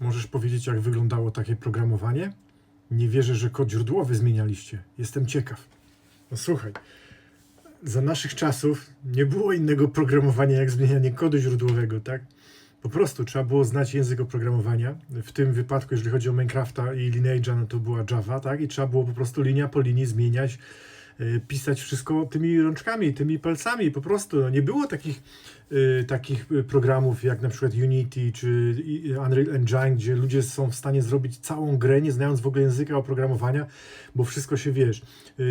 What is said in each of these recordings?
Możesz powiedzieć, jak wyglądało takie programowanie? Nie wierzę, że kod źródłowy zmienialiście. Jestem ciekaw. No słuchaj, za naszych czasów nie było innego programowania jak zmienianie kodu źródłowego, tak? Po prostu trzeba było znać język oprogramowania. W tym wypadku, jeżeli chodzi o Minecrafta i Lineage'a, no to była Java, tak? I trzeba było po prostu linia po linii zmieniać, pisać wszystko tymi rączkami, tymi palcami, po prostu. No, nie było takich, y, takich y, programów jak na przykład Unity czy Unreal Engine, gdzie ludzie są w stanie zrobić całą grę, nie znając w ogóle języka oprogramowania, bo wszystko się, wiesz,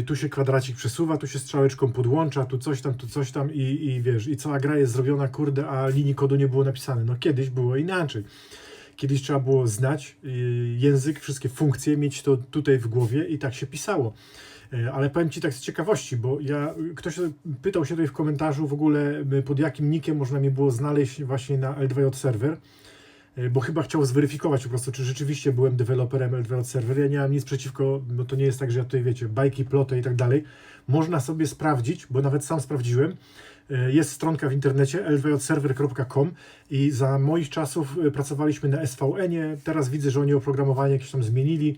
tu się kwadracik przesuwa, tu się strzałeczką podłącza, tu coś tam, tu coś tam i, i wiesz, i cała gra jest zrobiona, kurde, a linii kodu nie było napisane. No kiedyś było inaczej. Kiedyś trzeba było znać język, wszystkie funkcje, mieć to tutaj w głowie i tak się pisało. E, Ale powiem Ci tak z ciekawości, bo ja, ktoś pytał się tutaj w komentarzu w ogóle, pod jakim nikiem można mi było znaleźć właśnie na L2J Server, e, bo chyba chciał zweryfikować po prostu, czy rzeczywiście byłem deweloperem L2J Server. Ja nie mam nic przeciwko, no to nie jest tak, że ja tutaj, wiecie, bajki, plotę i tak dalej. Można sobie sprawdzić, bo nawet sam sprawdziłem, E, jest stronka w internecie lwjserver.com i za moich czasów pracowaliśmy na SVN-ie. Teraz widzę, że oni oprogramowanie jakieś tam zmienili.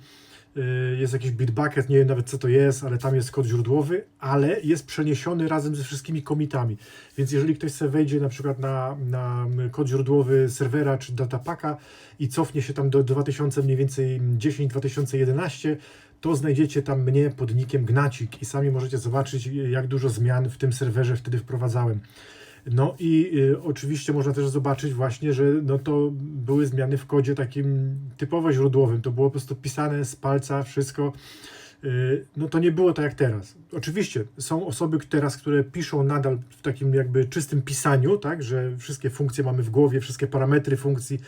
E, Jest jakiś Bitbucket, nie wiem nawet co to jest, ale tam jest kod źródłowy, ale jest przeniesiony razem ze wszystkimi komitami. Więc jeżeli ktoś sobie wejdzie na przykład na, na kod źródłowy serwera czy datapaka i cofnie się tam do 2000 mniej więcej 10-2011, to znajdziecie tam mnie pod nickiem Gnacik i sami możecie zobaczyć, jak dużo zmian w tym serwerze wtedy wprowadzałem. No i y, oczywiście można też zobaczyć właśnie, że no to były zmiany w kodzie takim typowo źródłowym. To było po prostu pisane z palca wszystko. Y, no to nie było tak jak teraz. Oczywiście są osoby teraz, które piszą nadal w takim jakby czystym pisaniu, tak, że wszystkie funkcje mamy w głowie, wszystkie parametry funkcji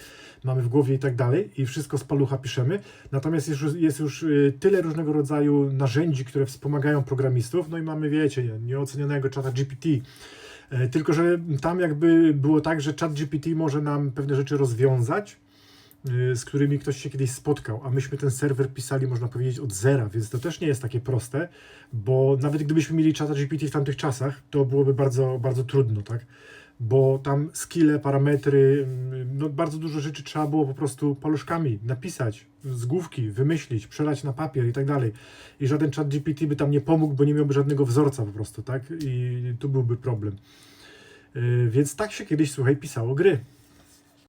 mamy w głowie i tak dalej i wszystko z palucha piszemy. Natomiast jest już, jest już y, tyle różnego rodzaju narzędzi, które wspomagają programistów, no i mamy, wiecie, nie- nieocenionego czata GPT. E, Tylko, że tam jakby było tak, że chat GPT może nam pewne rzeczy rozwiązać, y, z którymi ktoś się kiedyś spotkał, a myśmy ten serwer pisali, można powiedzieć, od zera, więc to też nie jest takie proste, bo nawet gdybyśmy mieli czata GPT w tamtych czasach, to byłoby bardzo, bardzo trudno, tak? Bo tam skille, parametry, mm, no bardzo dużo rzeczy trzeba było po prostu paluszkami napisać, z główki, wymyślić, przelać na papier i tak dalej. I żaden chat GPT by tam nie pomógł, bo nie miałby żadnego wzorca po prostu, tak? I tu byłby problem. Yy, Więc tak się kiedyś, słuchaj, pisało gry.